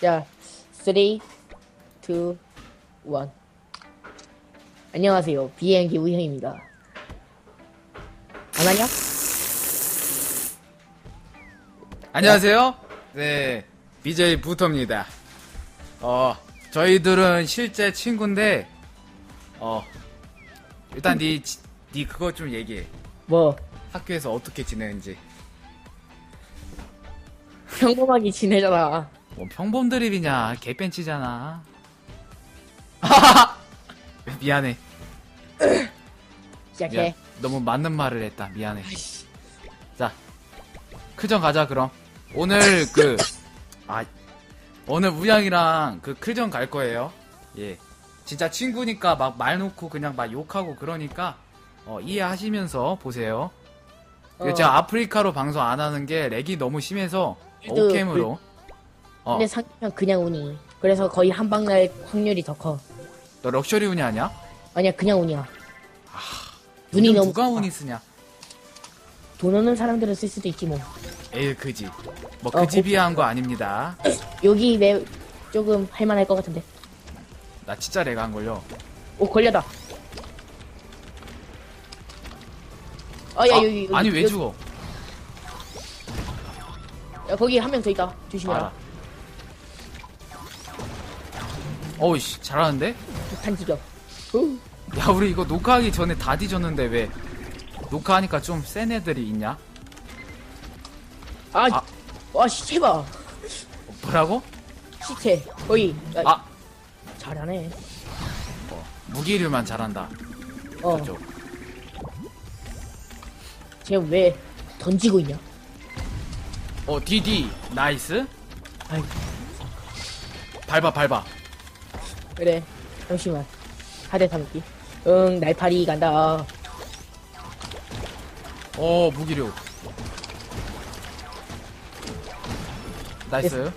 자, 3, 2, 1. 안녕하세요. 비행기 우형입니다. 안 하냐? 안녕하세요. 네, BJ 부터입니다. 어, 저희들은 실제 친구인데, 어, 일단 니, 지- 니 그거 좀 얘기해. 뭐, 학교에서 어떻게 지내는지. 평범하게 지내잖아. 뭐 평범 드립이냐, 개벤치잖아. 미안해. 시작해. 미안. 너무 맞는 말을 했다. 미안해. 자, 클전 가자, 그럼. 오늘 그, 아, 오늘 우양이랑 그 클전 갈 거예요. 예. 진짜 친구니까 막 말 놓고 그냥 막 욕하고 그러니까, 어, 이해하시면서 보세요. 어. 제가 아프리카로 방송 안 하는 게 렉이 너무 심해서, 오캠으로. 어, 근데 상대편 그냥 운이. 그래서 거의 한 방 날 확률이 더 커. 너 럭셔리 운이 아니야? 아니야, 그냥 운이야. 운이 요즘 너무 누가. 운이 쓰냐? 돈 없는 사람들은 쓸 수도 있지 뭐. 에이, 그지. 뭐, 어, 그지 비하한 거 아닙니다. 여기 내 조금 할만할 것 같은데. 나 진짜 렉안 걸려. 오 걸려다. 어, 야 아, 여기, 여기 아니, 왜 여기, 죽어? 야 거기 한 명 더 있다. 조심해라. 알아. 어우씨, 잘하는데? 지격. 후. 야 우리 이거 녹화하기 전에 다 뒤졌는데 왜 녹화하니까 좀 센 애들이 있냐? 아, 아. 와 시체 봐. 어, 뭐라고? 시체. 거기. 야, 아 잘하네. 무기류만 잘한다 어, 저쪽 쟤 왜 던지고 있냐? 어 디디 나이스 아이, 밟아 밟아 그래. 잠시만. 하대 삼기. 응, 날파리 간다. 어 무기류 나이스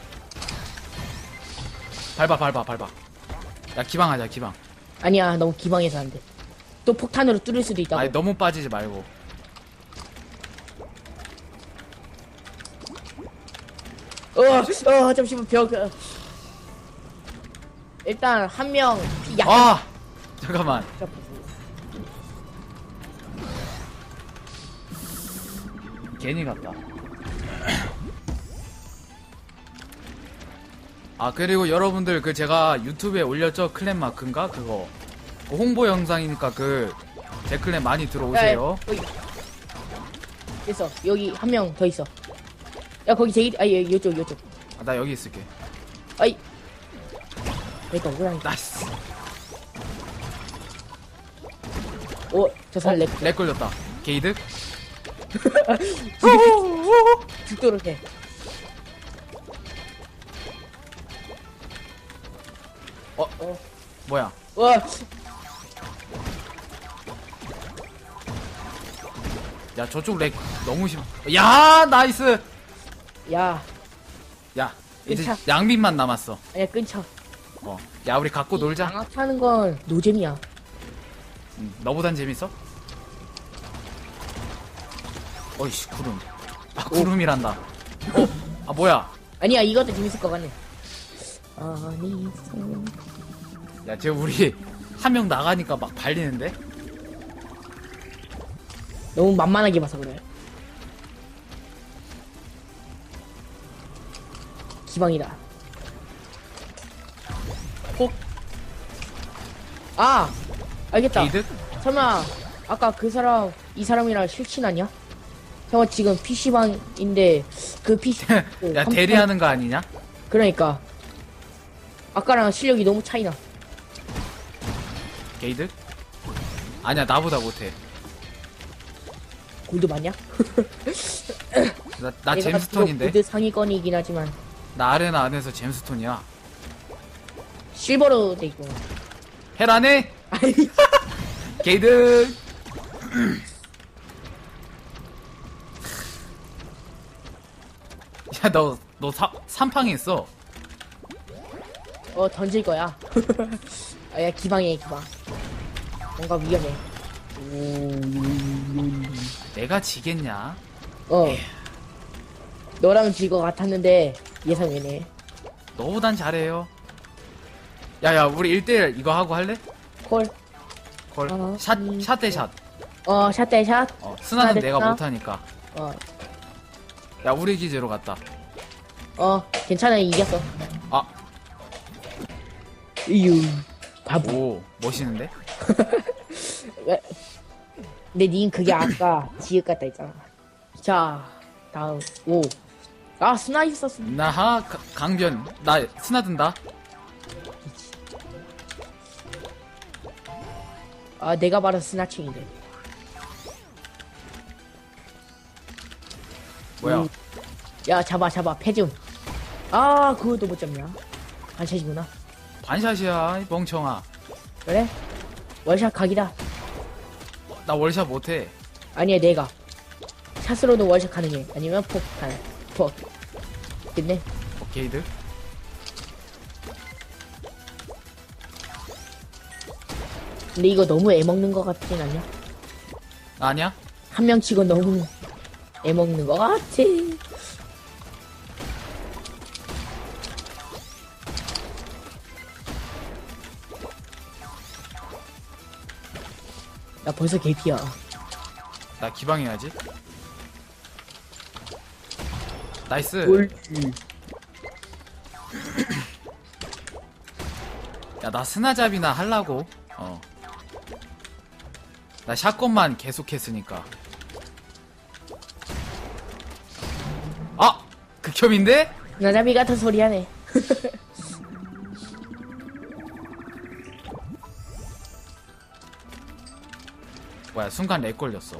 밟아 밟아 밟아 야 기방하자 기방 아니야, 너무 기방해서 안 돼. 또 폭탄으로 뚫을 수도 있다고. 아니 너무 빠지지 말고 어, 어, 잠시만 벽. 어. 일단 한명 약. 아 잠깐만 괜히 갔다. 아 그리고 여러분들 그 제가 유튜브에 올렸죠 클랜 마크인가 그거 그 홍보 영상이니까 그 제 클랜 많이 들어오세요. 여기. 있어. 여기 한 명 더 있어. 야, 거기 제일, 아, 여, 요쪽, 요쪽. 아, 나 여기 있을게. 아이. 그러니까 고양이. 나이스. 오, 저 사람 렉. 렉 걸렸다. 게이드? 죽도록 해. 어, 어. 뭐야? 와, 야 저쪽 렉 너무 심. 야 나이스. 야, 야 이제 양빈만 남았어. 아니야, 끊쳐. 어. 야 우리 갖고 놀자. 장악하는 건 노잼이야. 응, 너보단 재밌어? 어이씨 구름 아 구름이란다 어? 아 뭐야 아니야, 이것도 재밌을 것 같네. 아니, 성- 야쟤 우리 한 명 나가니까 막 발리는데? 너무 만만하게 봐서 그래. 기방이다. 콕 아! 알겠다. 게이드? 설마, 아까 그 사람, 이 사람이랑 실친하냐? 설마 지금 PC방인데, 그 PC. 그 야 컴퓨터- 대리하는 거 아니냐? 그러니까. 아까랑 실력이 너무 차이나. 게이드? 아니야 나보다 못해 골드 맞냐? 나, 나 잼스톤인데? 비록 골드 상위권이긴 하지만, 나 아레나 안에서 잼스톤이야 실버로 돼 있고. 헤라네? 아니, 게이드 야너 너 사, 삼팡했어 어, 던질 거야. 아, 야, 기방해, 기방. 뭔가 위험해. 내가 지겠냐? 어. 너라면 질것 같았는데, 예상 외네. 너보단 잘해요. 야야 우리 1대1 이거 하고 할래? 콜. 걸. 어, 샷, 음. 샷 대 샷. 어, 샷 대 샷. 어, 스나는 샷 내가 됐다. 못하니까. 어, 야, 우리 기지로 갔다. 어, 괜찮아, 이겼어. 아, 이유. 바보. 오, 멋있는데? 근데 닌 그게 아까 지읒 같다 했잖아. 자, 다음. 오. 아, 스나 있었어. 나하, 가- 강변. 나 스나 든다. 아, 내가 바로 스나칭인데. 뭐야? 음. 야, 잡아, 잡아. 패좀. 아, 그것도 못 잡냐. 반샷이구나. 반샷이야, 이 멍청아. 그래? 월샷 각이다. 나 월샷 못해. 아니야, 내가. 샷으로도 월샷 가능해. 아니면 폭탄. 폭. 됐네. 오케이들. 근데 이거 너무 애먹는 것 같진 않냐? 아니야? 한 명 치고 너무 애먹는 것 같아. 나 벌써 개피야. 나 기방해야지. 나이스. 뭘? 야, 나 스나잡이나 할라고. 어. 나 샷건만 계속 했으니까. 아! 극혐인데? 나잡이 같은 소리 하네. 뭐야, 순간 렉 걸렸어.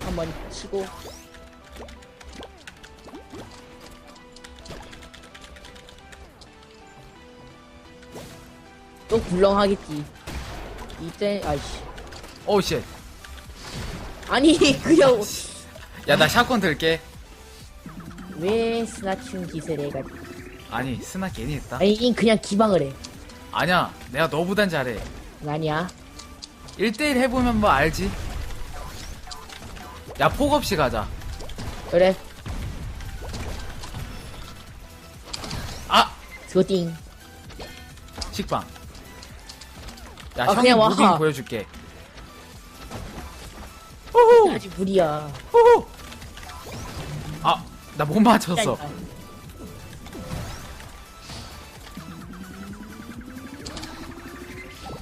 한번 치고. 또 굴렁하겠지. 이때, 아이씨. 오우, 쉣. 아니, 그냥, 야, 나 샷건 들게. 왜 스나충 짓을 해가지고. 아니, 스나 괜히 했다. 아니, 인 그냥 기방을 해. 아니야, 내가 너보단 잘해. 아니야. 1대1 해보면 뭐 알지? 야, 폭 없이 가자. 그래, 아! 스고띵. 식빵. 야, 아, 형이 그냥 와. 무빙 보여줄게. 아직 무리야. 호호! 아, 나 못 맞췄어.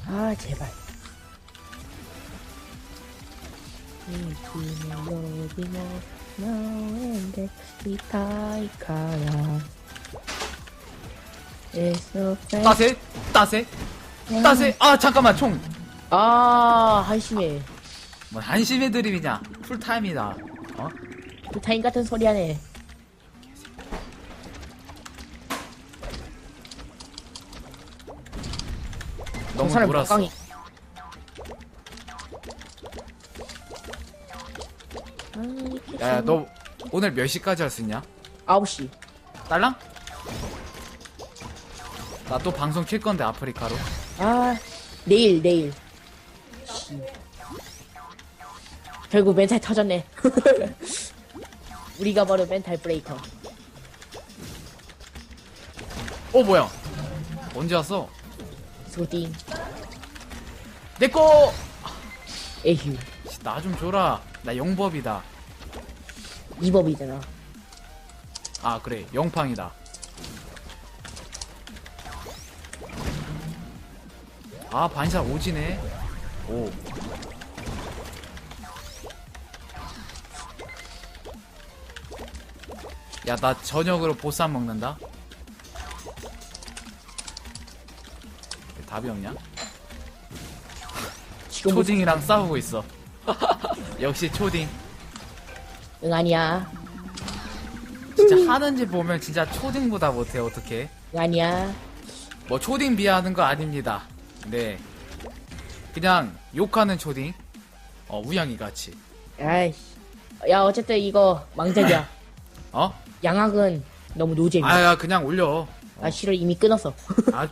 아, 제발. 이타이카야. 따세? 따세? 따세? 아, 잠깐만, 총. 아, 한심해. 뭐, 한심의 드립이냐? 풀타임이다. 어? 타인 같은 소리 하네. 너무 저 사람 놀았어. 깡이. 아, 야, 야, 너 오늘 몇 시까지 할 수 있냐? 9시. 딸랑? 나 또 방송 킬 건데, 아프리카로. 아, 내일, 내일. 씨. 결국 멘탈 터졌네. 우리가 바로 멘탈 브레이커. 어, 뭐야? 언제 왔어? 소딩, 내꺼! 에휴. 나 좀 줘라. 나 영법이다. 이법이잖아. 아, 그래. 영팡이다. 아, 반샷 오지네. 오. 야, 나 저녁으로 보쌈 먹는다. 왜 답이 없냐? 초딩이랑 싸우고 있어. 역시 초딩. 응, 아니야. 진짜 하는지 보면 진짜 초딩보다 못해, 어떡해. 응, 아니야. 뭐 초딩 비하하는 거 아닙니다. 네. 그냥 욕하는 초딩. 어, 우양이 같이. 아이씨. 야, 어쨌든 이거 망작이야. 어? 양악은 너무 노잼이야. 아야, 그냥 올려. 아, 싫어. 이미 끊었어. 아.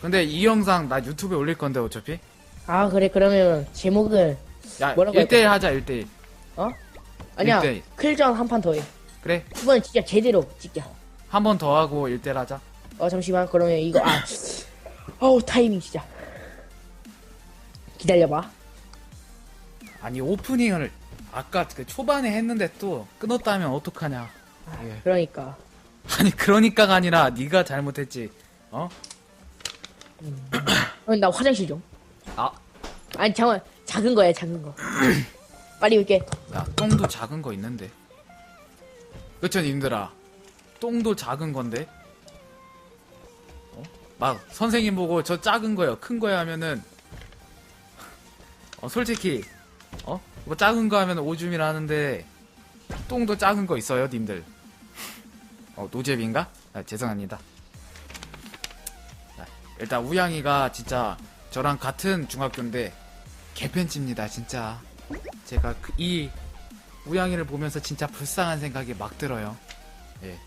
근데 이 영상 나 유튜브에 올릴 건데, 어차피. 아, 그래. 그러면 제목을, 야, 뭐라고 1대1 하자, 1대1. 어? 아니야. 일대 일. 클전 한 판 더 해. 그래 이번엔 진짜 제대로 찍자. 한 번 더 하고 1대1 하자 어 잠시만 그러면 이거 아 어우 타이밍 진짜. 기다려봐. 아니 오프닝을 아까 그 초반에 했는데 또 끊었다면 어떡하냐. 예. 그러니까. 아니 그러니까가 아니라 네가 잘못했지. 어? 어, 나 화장실 좀. 아, 아니 잠깐 작은 거야 작은 거. 빨리 올게. 야 똥도 작은 거 있는데. 그쵸 님들아. 똥도 작은 건데? 어? 막 선생님 보고 저 작은 거요 큰 거야 하면은 어 솔직히 어? 뭐 작은 거 하면 오줌이라 하는데 똥도 작은 거 있어요 님들 어 노잼인가? 아, 죄송합니다 자, 일단 우양이가 진짜 저랑 같은 중학교인데 개편집니다 진짜 제가 그- 이 우양이를 보면서 진짜 불쌍한 생각이 막 들어요. 예.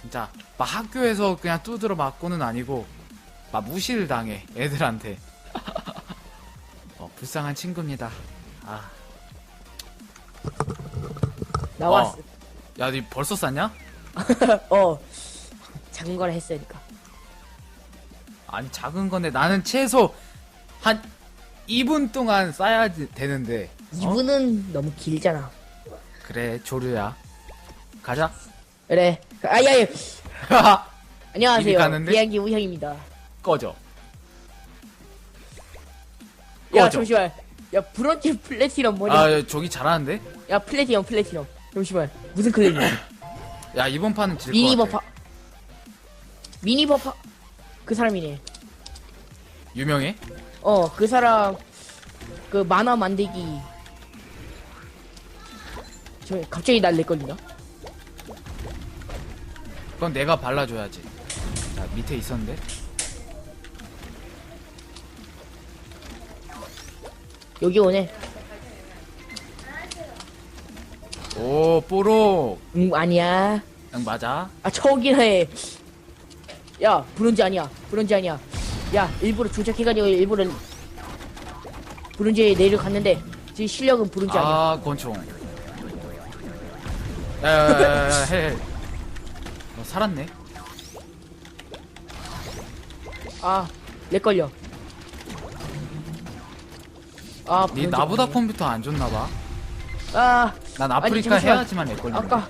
진짜 막 학교에서 그냥 두드러 맞고는 아니고 막 무시를 당해 애들한테. 어, 불쌍한 친구입니다. 아, 나왔어 야, 니 벌써 쌌냐? 어 작은 거라 했으니까 아니 작은 건데 나는 최소 한 2분 동안 싸야 되는데. 어? 이분은 너무 길잖아 그래 조류야. 가자. 그래 아야야 이미 안녕하세요 가는데? 이야기 우형입니다 꺼져. 야 꺼져. 잠시만 야 브론즈 플래티넘 뭐냐 아, 저기 잘하는데? 야 플래티넘 플래티넘 잠시만 무슨 클랜이야 야, 이번 판은 질것 미니 같아. 버파 미니 버파 그 사람이네 유명해? 어 그 사람 그 만화 만들기 저 갑자기 날 냈거든요 그건 내가 발라줘야지. 자, 밑에 있었는데. 여기 오네 오, 뽀록. 응 아니야 응, 맞아. 아 저기나 해야 브론즈 아니야 브론즈 아니야 야 일부러 조작해가지고 일부러 브론즈에 내려갔는데 지금 실력은 브론즈 아니야 아, 권총. 야, 야, 야, 야, 야, 해, 해. 너 살았네. 아내 걸려 아니 나보다. 컴퓨터 안 좋나봐. 아 난 아프리카 잠시만. 해야지만 내 걸리네. 아까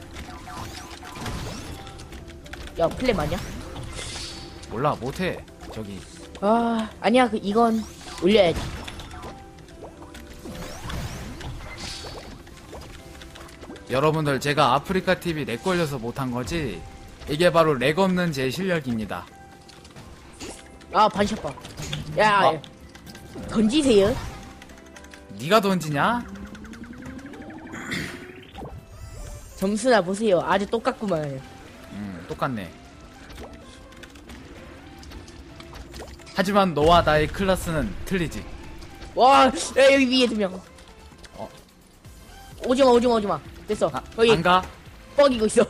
야 플레 맞냐? 몰라, 못해. 저기. 아 아니야 그 이건 올려야지 여러분들, 제가 아프리카 TV 렉 걸려서 못한 거지. 이게 바로 렉 없는 제 실력입니다. 아 반샷 봐 야 아. 던지세요 네가 던지냐? 점수나 보세요 아주 똑같구만 음, 똑같네. 하지만 너와 나의 클래스는 틀리지. 와 야, 여기 위에 두 명 어. 오지마 오지마 오지마 됐어 아, 거기 안 가? 뻐기고 있어 어,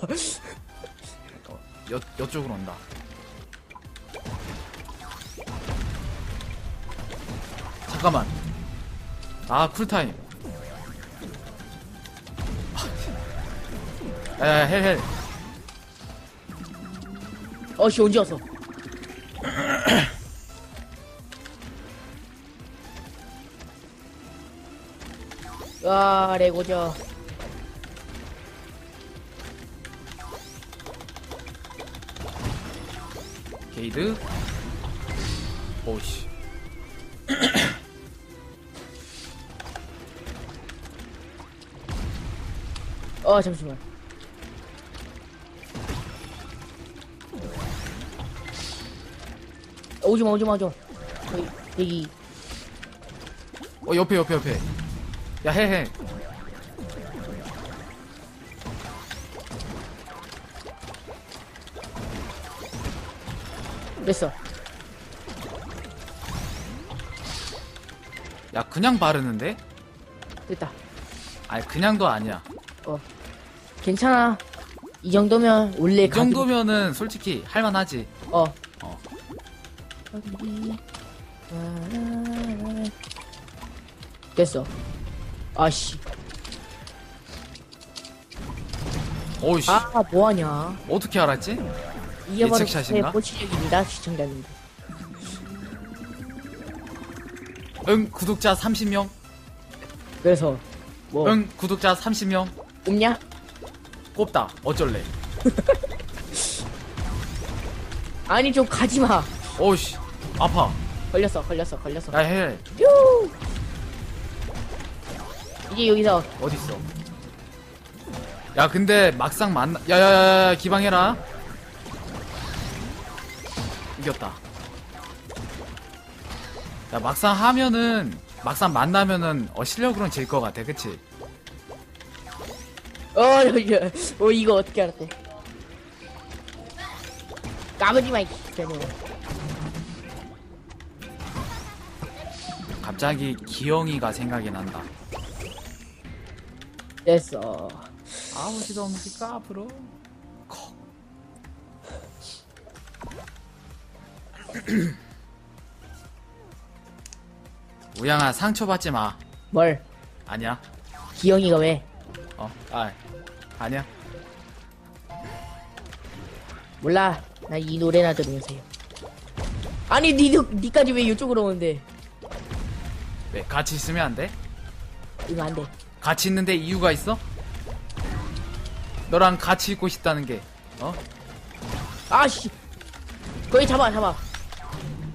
여, 여쪽으로 온다. 잠깐만. 아, 쿨타임. 야, 야, 헬, 헬. 어씨 언제 왔어 와 레고죠 게이드. 오씨. 어 잠시만 오지마 오지마 오지마 거기 여기 어, 옆에, 옆에, 옆에. 야, 헬, 헬. 됐어 야, 그냥 바르는데? 됐다 아니, 그냥도 아니야. 괜찮아 이 정도면 원래 이 정도면은 솔직히 할만하지. 어. 어. 됐어. 아씨. 오이씨. 아 뭐하냐 어떻게 알았지? 이게 바로 예측샷인가? 제 포치력입니다 시청자님 응, 구독자 30명. 그래서 뭐 응, 구독자 30명. 없냐? 꼽다. 어쩔래? 아니 좀 가지 마 오이씨. 아파. 걸렸어 걸렸어 걸렸어 야, 해. 뾰 이제 여기서 어딨어? 야, 근데 막상 만나, 야, 야, 야, 야, 기방해라. 이겼다. 야, 막상 하면은, 막상 만나면은, 어, 실력으로는 질것 같아, 그치? 어, 이거, 어 이거 어떻게 알았대 까부지마 이 개놈 갑자기 기영이가 생각이 난다. 됐어 아버지도 없으니까 앞으로. 우양아, 상처받지 마. 뭘 아니야. 기영이가 왜 어, 아, 아니야. 몰라 나 이 노래나 들으면서 해 아니 니, 니까지 왜 이쪽으로 오는데 왜, 같이 있으면 안 돼? 이거 안 돼 같이 있는데 이유가 있어? 너랑 같이 있고 싶다는 게, 어? 아씨 거기 잡아 잡아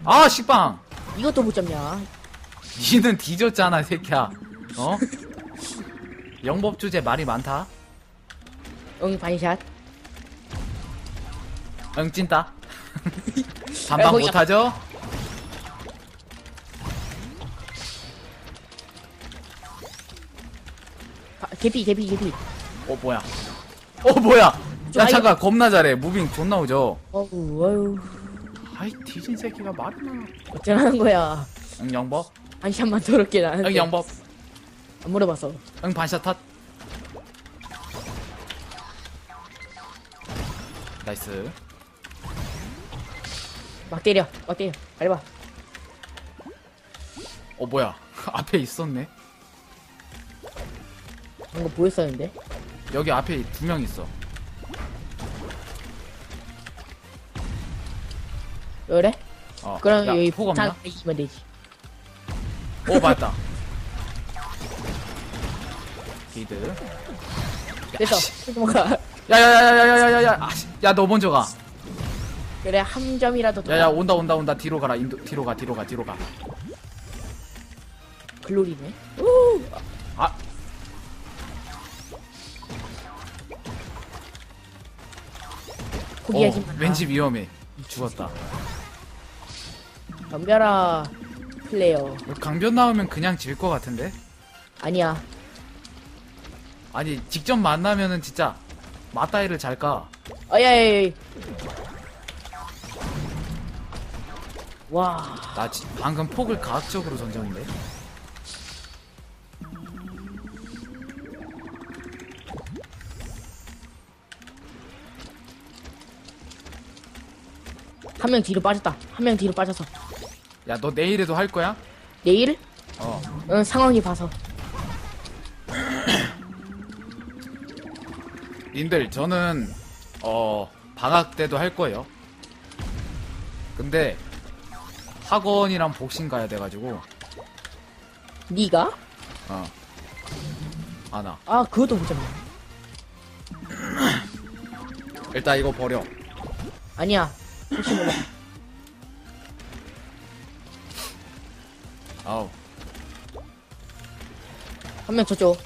아, 식빵! 이것도 못 잡냐 니는 뒤졌잖아, 이 새끼야. 어? 영법 주제 말이 많다. 응 반샷 응, 찐따. 야, 반박 거기 못하죠? 아, 개피 개피 개피 어, 뭐야. 어, 뭐야. 야, 잠깐, 겁나 잘해. 무빙 존나 오죠? 어우 어휴 아이, 뒤진 새끼가 말이 많아. 어쩌라는 거야 응, 영법. 반샷만 더럽게 나는데 응, 영법. 안 물어봤어 응, 반샷 탓. 나이스. 막 때려 막 때려 빨리 봐 어, 뭐야. 앞에 있었네. 이거 보였었는데 여기 앞에 두 명 있어. 그래? 어. 그럼 야, 여기 폭 없나? 이기면 되지 오, 맞다. 기드. 됐어 뭐가 야야야야야야야야. 아, 씨. 야, 너 먼저 가. 그래 한 점이라도 더 야야, 온다 온다 온다. 뒤로 가라. 인도 뒤로 가. 뒤로 가. 뒤로 가. 글로리네 우! 아. 포기하지 어, 마 왠지 위험해. 죽었다. 덤벼라 플레이어 강변 나오면 그냥 질 것 같은데? 아니야 아니, 직접 만나면은 진짜 맞다이를 잘 까. 어야야야 와 나 지- 방금 폭을 과학적으로 던졌는데. 한 명 뒤로 빠졌다 한 명 뒤로 빠져서 야, 너 내일에도 할 거야? 내일? 어. 응 상황이 봐서 님들, 저는, 어, 방학 때도 할 거예요. 근데, 학원이랑 복싱 가야 돼가지고, 네가? 어. 안 와. 아 그것도 못 잡네 일단 이거 버려. 아니야 혹시 몰라 아우. 한 명 저쪽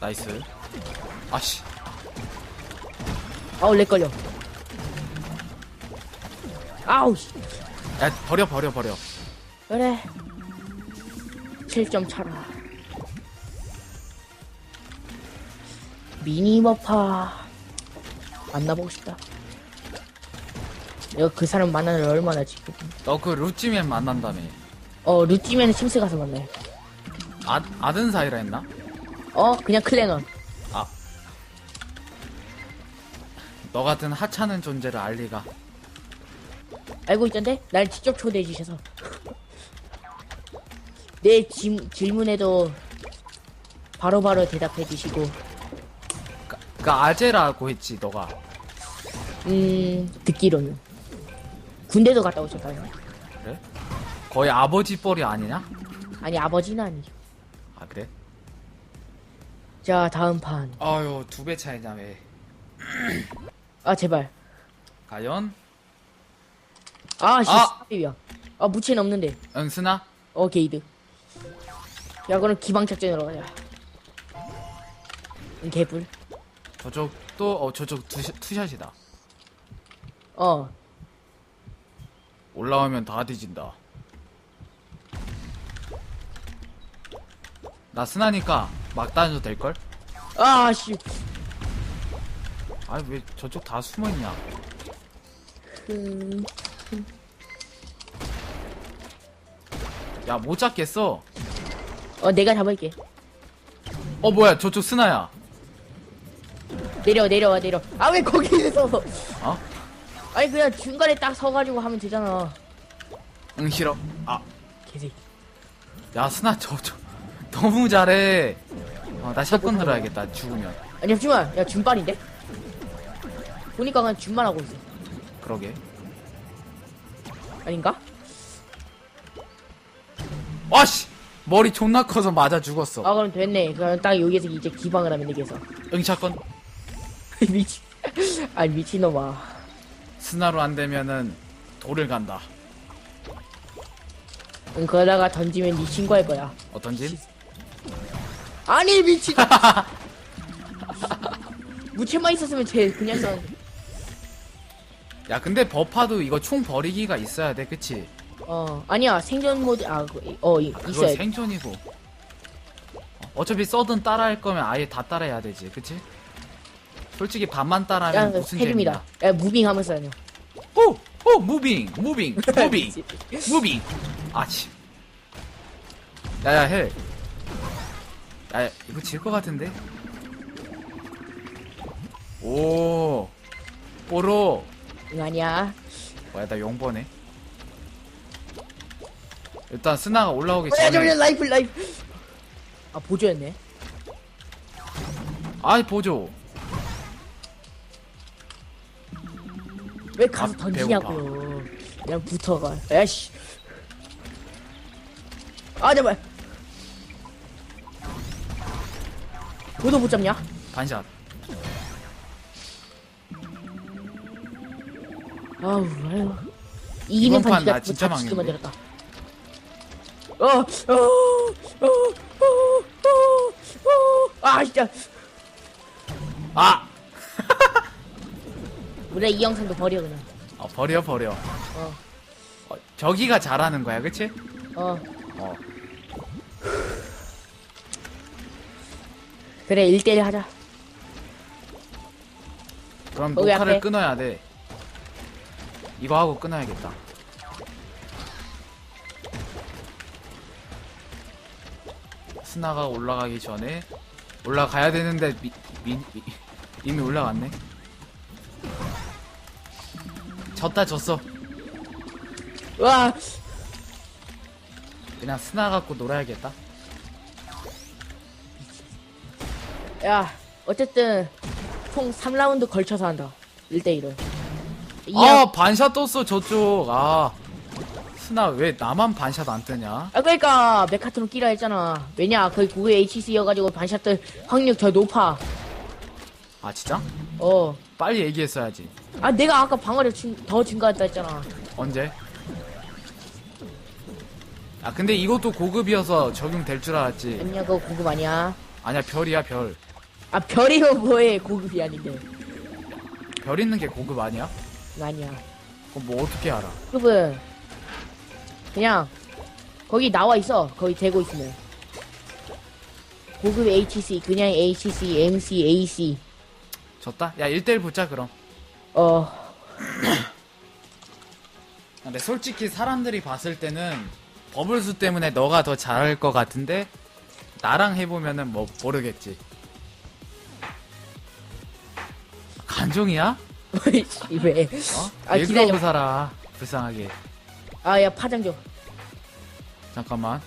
나이스. 아씨. 아우 렉 걸려 아우 씨. 야, 버려, 버려, 버려. 그래 7점 차라 미니 머파 만나보고 싶다. 내가 그 사람 만나는 걸 얼마나 지금 너 그 루찌맨 만난다며. 어 루찌맨은 침스 가서 만나요. 아, 아든 사이라 했나? 어 그냥 클레넌. 너 같은 하찮은 존재를 알 리가. 알고 있던데? 날 직접 초대해 주셔서. 내 질, 질문에도 바로바로 대답해 주시고 그, 그 아재라고 했지 너가. 음 듣기로는 군대도 갔다 오셨다요 그래? 거의 아버지 뻘이 아니냐? 아니 아버지는 아니죠 아 그래? 자 다음 판아 아유 두 배 차이냐 왜? 제발 과연 아씨 아! 아! 아 무치는 없는데 응스나? 어 게이드 야 그럼 기방 작전으로 가자 응, 개뿔 저쪽도 어 저쪽 투샷, 투샷이다. 어 올라오면 다 뒤진다. 나 스나니까 막 다녀도 될걸? 아 씨 아니 왜 저쪽 다 숨어있냐 음, 야 못 잡겠어 어 내가 잡을게 어 뭐야 저쪽 스나야 내려 내려와 내려. 아 왜 거기서 어? 아니 그냥 중간에 딱 서가지고 하면 되잖아. 응 싫어. 아. 개새끼 야 스나 저쪽 너무 잘해. 어, 나 샷건 들어야겠다 죽으면. 아니 잠시만 야 준빨인데? 보니까 그냥 준만 하고 있어. 그러게. 아닌가? 와씨! 머리 존나 커서 맞아 죽었어. 아 그럼 됐네. 그럼 딱 여기서 이제 기방을 하면 되겠어. 응 샷건 미친 아니 미친놈아. 스나로 안 되면은 돌을 간다. 응 그러다가 던지면 네 신고할 거야. 어떤지? 아니 미친. 무채만 있었으면 쟤 그냥 썼는데 야 근데 버파도 이거 총 버리기가 있어야 돼 그치? 어 아니야 생존 모드 아어 그거 있어야 돼. 생존이고. 어, 어차피 써든 따라할 거면 아예 다 따라해야 되지 그치? 솔직히 반만 야 따라하면 무슨 세림이다 야 무빙 하면서 다녀 오! 오! 무빙! 무빙! 무빙! 무빙! 아치 야야 헬 야, 이거 질 것 같은데? 오 뽀로 응 아니야 뭐야 나 용보네 일단 스나가 올라오기 야, 전에 저 라이플 라이플 아 보조였네 아이 보조 왜 가서 아, 던지냐고요. 그냥 붙어가 야씨. 아 제발. 도도 못 잡냐? 반샷. 아우 아유. 이기는 이번 판판 진짜 나 진짜 다 지금 망했네. 만들었다 어 어 어 어 어 어 아 진짜. 아! 우리 이 영상도 버려 그냥. 어, 버려 버려. 어. 어, 저기가 잘하는 거야 그치? 어. 어. 그래 1대1 하자. 그럼 거기 녹화를 앞에. 끊어야 돼. 이거 하고 끊어야겠다. 스나가 올라가기 전에 올라가야 되는데 미, 미, 미- 이미 올라갔네 졌다 졌어 와 그냥 스나 갖고 놀아야겠다 야, 어쨌든 총 3라운드 걸쳐서 한다. 1대1을. 아 반샷 떴어 저쪽 아 스나 왜 나만 반샷 안 뜨냐 아, 그러니까 메카트론 끼라 했잖아. 왜냐, 거기 구글 HC여가지고 반샷들 확률 더 높아. 아 진짜? 어. 빨리 얘기했어야지 아, 내가 아까 방어력 증, 더 증가했다 했잖아. 언제? 아 근데 이것도 고급이어서 적용될 줄 알았지 아니야, 그거 고급 아니야. 아니야 별이야 별. 아, 별이요 뭐해, 고급이 아닌데. 별 있는 게 고급 아니야? 아니야. 그럼 뭐 어떻게 알아? 고급은 그냥 거기 나와 있어. 거기 대고 있으면. 고급 HC, 그냥 HC, MC, AC. 졌다? 야 1대1 붙자 그럼. 어, 근데 솔직히 사람들이 봤을 때는 버블수 때문에 너가 더 잘할 것 같은데 나랑 해보면은 뭐 모르겠지. 간종이야? 왜? 어? 아, 일 기다려. 살아. 불쌍하게. 아, 야, 파장 좀. 잠깐만.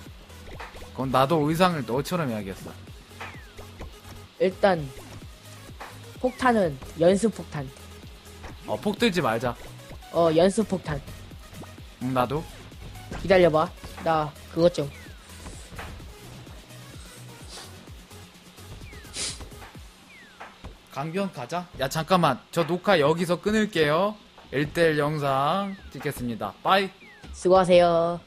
그럼 나도 의상을 너처럼 해야겠어. 일단 폭탄은 연습 폭탄. 어, 폭 들지 말자. 어 연습 폭탄. 응, 나도. 기다려봐. 나 그것 좀. 강변 가자. 야, 잠깐만. 저 녹화 여기서 끊을게요. 1대1 영상 찍겠습니다. 빠이. 수고하세요.